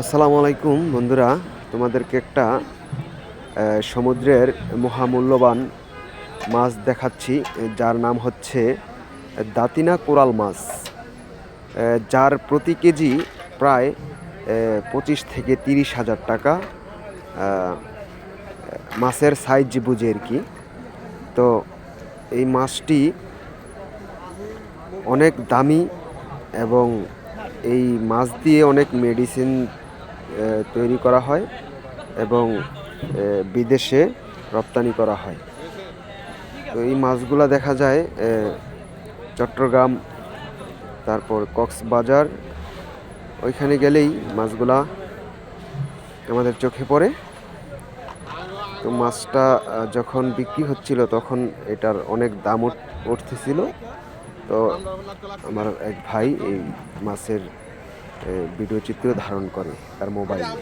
আসসালামু আলাইকুম বন্ধুরা, তোমাদেরকে একটা সমুদ্রের মহামূল্যবান মাছ দেখাচ্ছি যার নাম হচ্ছে দাতিনা কোরাল মাছ। যার প্রতি কেজি প্রায় পঁচিশ থেকে তিরিশ হাজার টাকা মাছের সাইজ বুঝে আর কি। তো এই মাছটি অনেক দামি এবং এই মাছ দিয়ে অনেক মেডিসিন তৈরি করা হয় এবং বিদেশে রপ্তানি করা হয়। তো এই মাছগুলা দেখা যায় চট্টগ্রাম, তারপর কক্সবাজার, ওইখানে গেলেই মাছগুলা আমাদের চোখে পড়ে। তো মাছটা যখন বিক্রি হচ্ছিল তখন এটার অনেক দাম উঠ- উঠতেছিল। তো আমার এক ভাই এই মাছের ভিডিও চিত্র ধারণ করে তার মোবাইলে